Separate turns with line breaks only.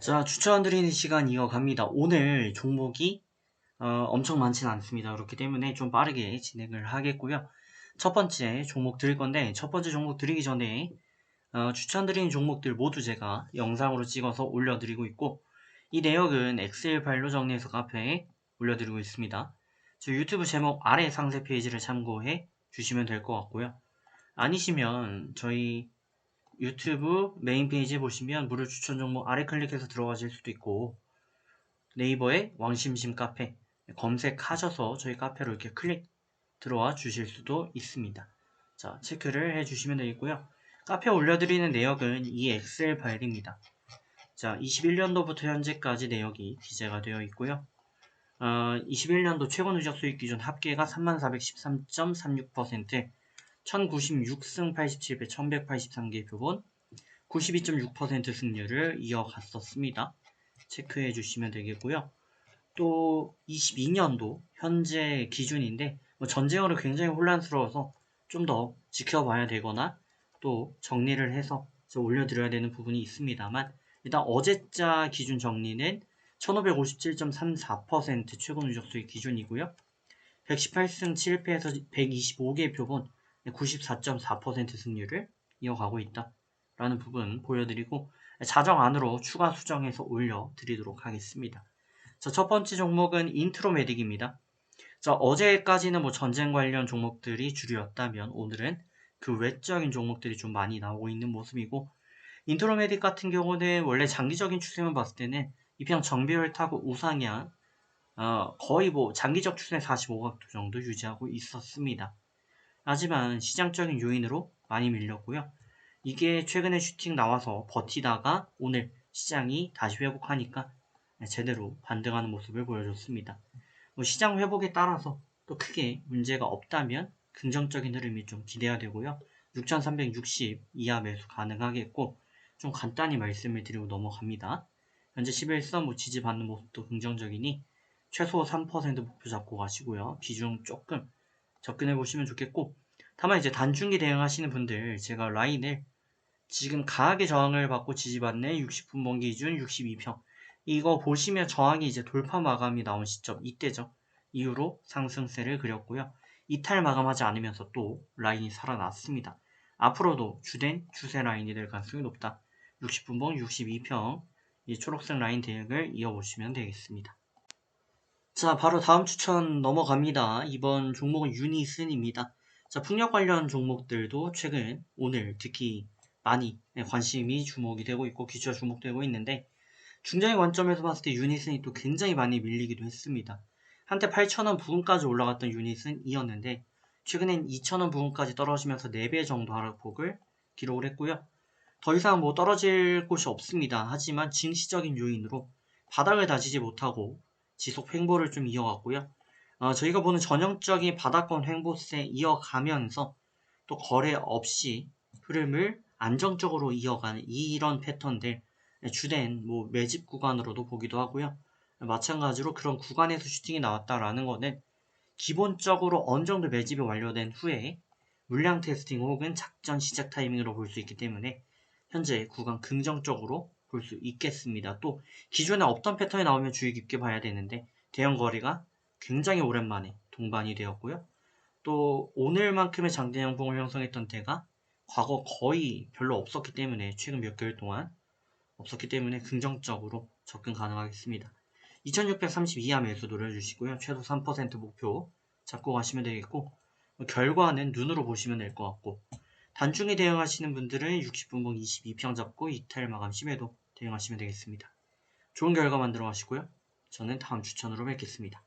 자, 추천드리는 시간 이어갑니다. 오늘 종목이 어, 엄청 많지는 않습니다. 그렇기 때문에 좀 빠르게 진행을 하겠고요. 첫 번째 종목 드릴 건데 첫 번째 종목 드리기 전에 어, 추천드리는 종목들 모두 제가 영상으로 찍어서 올려드리고 있고 이 내역은 엑셀 파일로 정리해서 카페에 올려드리고 있습니다. 저 유튜브 제목 아래 상세 페이지를 참고해 주시면 될 것 같고요. 아니시면 저희 유튜브 메인 페이지에 보시면 무료 추천 종목 아래 클릭해서 들어가실 수도 있고 네이버에 왕심심 카페 검색하셔서 저희 카페로 이렇게 클릭 들어와 주실 수도 있습니다. 자, 체크를 해 주시면 되겠고요. 카페에 올려드리는 내역은 이 엑셀 파일입니다. 자, 21년도부터 현재까지 내역이 기재가 되어 있고요. 어, 21년도 최고 누적 수익 기준 합계가 3413.36%, 1096승 87패 1183개 표본 92.6% 승률을 이어갔었습니다. 체크해 주시면 되겠고요. 또 22년도 현재 기준인데 뭐 전쟁으로 굉장히 혼란스러워서 좀 더 지켜봐야 되거나 또 정리를 해서 올려드려야 되는 부분이 있습니다만 일단 어제자 기준 정리는 1557.34% 최고 누적 수익 기준이고요. 118승 7패에서 125개 표본 94.4% 승률을 이어가고 있다 라는 부분 보여드리고 자정 안으로 추가 수정해서 올려드리도록 하겠습니다. 자, 첫 번째 종목은 인트로메딕입니다. 자, 어제까지는 뭐 전쟁 관련 종목들이 주류였다면 오늘은 그 외적인 종목들이 좀 많이 나오고 있는 모습이고 인트로메딕 같은 경우는 원래 장기적인 추세만 봤을 때는 이평 정배열 타고 우상향 어, 거의 뭐 장기적 추세 45각도 정도 유지하고 있었습니다. 하지만 시장적인 요인으로 많이 밀렸고요. 이게 최근에 슈팅 나와서 버티다가 오늘 시장이 다시 회복하니까 제대로 반등하는 모습을 보여줬습니다. 뭐 시장 회복에 따라서 또 크게 문제가 없다면 긍정적인 흐름이 좀 기대가 되고요. 6360 이하 매수 가능하겠고 좀 간단히 말씀을 드리고 넘어갑니다. 현재 11선 뭐 지지받는 모습도 긍정적이니 최소 3% 목표 잡고 가시고요. 비중 조금 접근해 보시면 좋겠고 다만 이제 단중기 대응하시는 분들 제가 라인을 지금 강하게 저항을 받고 지지받는 60분 번기 기준 62평. 이거 보시면 저항이 이제 돌파 마감이 나온 시점 이때죠. 이후로 상승세를 그렸고요. 이탈 마감하지 않으면서 또 라인이 살아났습니다. 앞으로도 주된 추세 라인이 될 가능성이 높다. 60분 봉 62평 이 초록색 라인 대응을 이어보시면 되겠습니다 자, 바로 다음 추천 넘어갑니다. 이번 종목은 유니슨입니다. 자, 풍력 관련 종목들도 최근 오늘 특히 많이 관심이 주목이 되고 있고 기초가 주목되고 있는데 중장의 관점에서 봤을 때 유닛은 또 굉장히 많이 밀리기도 했습니다. 한때 8,000원 부근까지 올라갔던 유닛은 이었는데 최근엔 2,000원 부근까지 떨어지면서 4배 정도 하락폭을 기록을 했고요. 더 이상 뭐 떨어질 곳이 없습니다. 하지만 증시적인 요인으로 바닥을 다지지 못하고 지속 횡보를 좀 이어갔고요. 어, 저희가 보는 전형적인 바닥권 횡보세 이어가면서 또 거래 없이 흐름을 안정적으로 이어가는 이런 패턴들 주된 뭐 매집 구간으로도 보기도 하고요. 마찬가지로 그런 구간에서 슈팅이 나왔다라는 거는 기본적으로 어느 정도 매집이 완료된 후에 물량 테스팅 혹은 작전 시작 타이밍으로 볼 수 있기 때문에 현재 구간 긍정적으로 볼 수 있겠습니다. 또 기존에 없던 패턴이 나오면 주의 깊게 봐야 되는데 대형 거래가 굉장히 오랜만에 동반이 되었고요. 또 오늘만큼의 장대 양봉을 형성했던 때가 과거 거의 별로 없었기 때문에 최근 몇 개월 동안 없었기 때문에 긍정적으로 접근 가능하겠습니다. 2630 이하 매수 노려주시고요. 최소 3% 목표 잡고 가시면 되겠고 결과는 눈으로 보시면 될 것 같고 단중에 대응하시는 분들은 60분봉 22평 잡고 이탈 마감 심해도 대응하시면 되겠습니다. 좋은 결과 만들어 가시고요. 저는 다음 추천으로 뵙겠습니다.